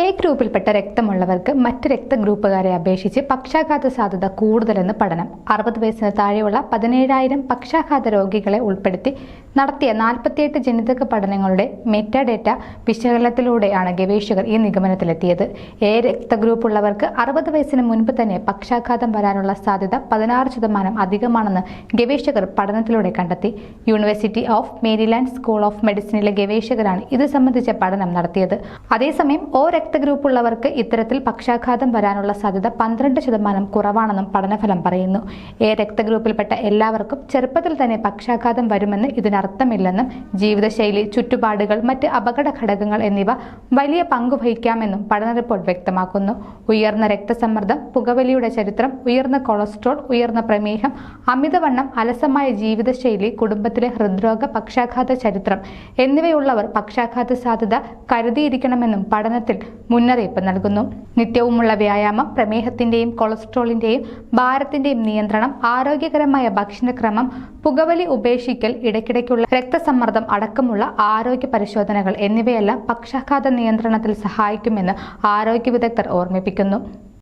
A ഗ്രൂപ്പിൽപ്പെട്ട രക്തമുള്ളവർക്ക് മറ്റ് രക്തഗ്രൂപ്പുകാരെ അപേക്ഷിച്ച് പക്ഷാഘാത സാധ്യത കൂടുതലെന്ന് പഠനം. അറുപത് വയസ്സിന് താഴെയുള്ള പതിനേഴായിരം പക്ഷാഘാത രോഗികളെ ഉൾപ്പെടുത്തി നടത്തിയ നാൽപ്പത്തിയെട്ട് ജനിതക പഠനങ്ങളുടെ മെറ്റാഡേറ്റ വിശകലനത്തിലൂടെയാണ് ഗവേഷകർ ഈ നിഗമനത്തിലെത്തിയത്. എ രക്തഗ്രൂപ്പുള്ളവർക്ക് അറുപത് വയസ്സിന് മുൻപ് തന്നെ പക്ഷാഘാതം വരാനുള്ള സാധ്യത പതിനാറ് ശതമാനം അധികമാണെന്ന് ഗവേഷകർ പഠനത്തിലൂടെ കണ്ടെത്തി. University of Maryland school of മെഡിസിനിലെ ഗവേഷകരാണ് ഇത് സംബന്ധിച്ച പഠനം നടത്തിയത്. അതേസമയം ഒ രക്തഗ്രൂപ്പുള്ളവർക്ക് ഇത്തരത്തിൽ പക്ഷാഘാതം വരാനുള്ള സാധ്യത പന്ത്രണ്ട് ശതമാനം കുറവാണെന്നും പഠനഫലം പറയുന്നു. എ രക്തഗ്രൂപ്പിൽപ്പെട്ട എല്ലാവർക്കും ചെറുപ്പത്തിൽ തന്നെ പക്ഷാഘാതം വരുമെന്ന് ഇതിനർത്ഥമില്ലെന്നും ജീവിതശൈലി ചുറ്റുപാടുകൾ മറ്റ് അപകട ഘടകങ്ങൾ എന്നിവ വലിയ പങ്ക് വഹിക്കാമെന്നും പഠന റിപ്പോർട്ട് വ്യക്തമാക്കുന്നു. ഉയർന്ന രക്തസമ്മർദ്ദം പുകവലിയുടെ ചരിത്രം ഉയർന്ന കൊളസ്ട്രോൾ ഉയർന്ന പ്രമേഹം അമിതവണ്ണം അലസമായ ജീവിതശൈലി കുടുംബത്തിലെ ഹൃദ്രോഗ പക്ഷാഘാത ചരിത്രം എന്നിവയുള്ളവർ പക്ഷാഘാത സാധ്യത കരുതിയിരിക്കണമെന്നും പഠനത്തിൽ മുന്നറിയിപ്പ് നൽകുന്നു. നിത്യവുമുള്ള വ്യായാമം പ്രമേഹത്തിന്റെയും കൊളസ്ട്രോളിന്റെയും ഭാരത്തിന്റെയും നിയന്ത്രണം ആരോഗ്യകരമായ ഭക്ഷണക്രമം പുകവലി ഉപേക്ഷിക്കൽ ഇടയ്ക്കിടയ്ക്കുള്ള രക്തസമ്മർദ്ദം അടക്കമുള്ള ആരോഗ്യ പരിശോധനകൾ എന്നിവയെല്ലാം പക്ഷാഘാത നിയന്ത്രണത്തിൽ സഹായിക്കുമെന്ന് ആരോഗ്യ വിദഗ്ധർ ഓർമ്മിപ്പിക്കുന്നു.